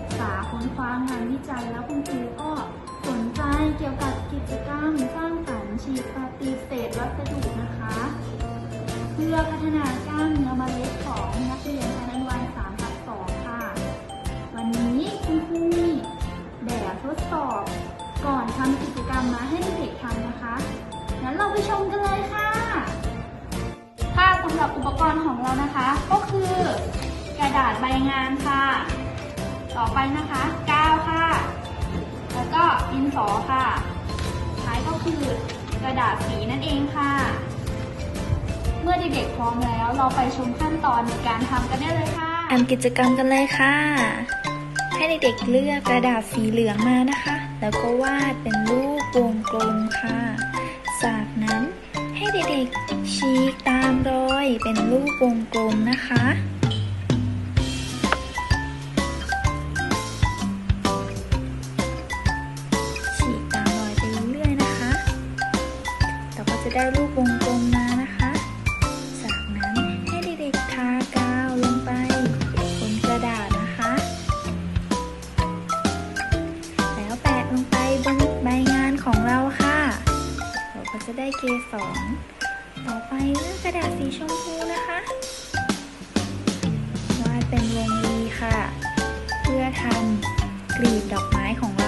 ึกษาค้นคว้างานวิจัยแล้วคุณครูก็สนใจเกี่ยวกับกิจกรรมสร้างสรรค์ฉีดปฏิเสธวัสดุนะคะ เพื่อพัฒนากล้ามเนื้อเมล็ดของนักเรียนชั้นอนุบาล3ทับ2ค่ะ วันนี้คุณครูมีแบบทดสอบก่อนทำกิจกรรมมาให้เด็กทำนะคะงั้นเราไปชมกันเลยค่ะค่ะสำหรับอุปกรณ์ของเรานะคะ ก็คือกระดาษใบงานค่ะ ต่อไปนะคะกาวค่ะ แล้วก็ดินสอค่ะ ท้ายก็คือกระดาษสีนั่นเองค่ะ เมื่อเด็กๆพร้อมแล้วเราไปชมขั้นตอนในการทำกันได้เลยค่ะทำกิจกรรมกันเลยค่ะ ให้เด็กๆเลือกกระดาษสีเหลืองมานะคะ แล้วก็วาดเป็นรูปวงกลมค่ะ จากนั้นให้เด็กๆฉีกตามรอยเป็นรูปวงกลมนะคะ จะได้รูปวงกลมมานะคะ จากนั้นให้เด็กๆทากาวลงไปบนกระดาษนะคะ แล้วแปะลงไปบนใบงานของเราค่ะเราก็จะได้เกสรต่อไปเลือกกระดาษสีชมพูนะคะวาดเป็นวงรีค่ะ เพื่อทำกลีบดอกไม้ของเรา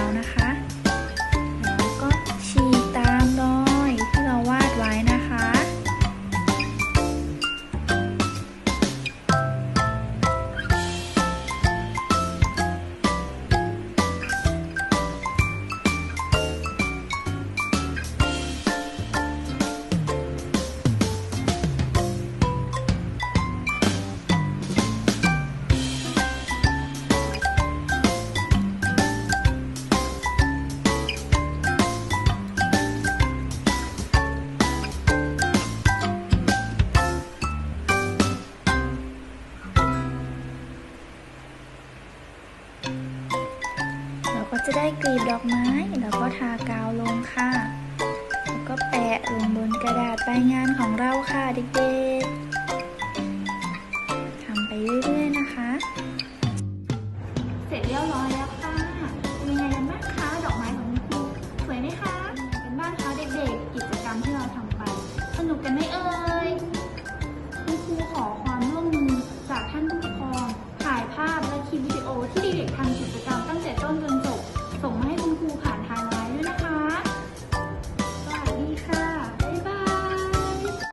จะได้กลีบดอกไม้แล้วก็ทากาวลงค่ะ แล้วก็แปะลงบนกระดาษใบงานของเราค่ะเด็กๆ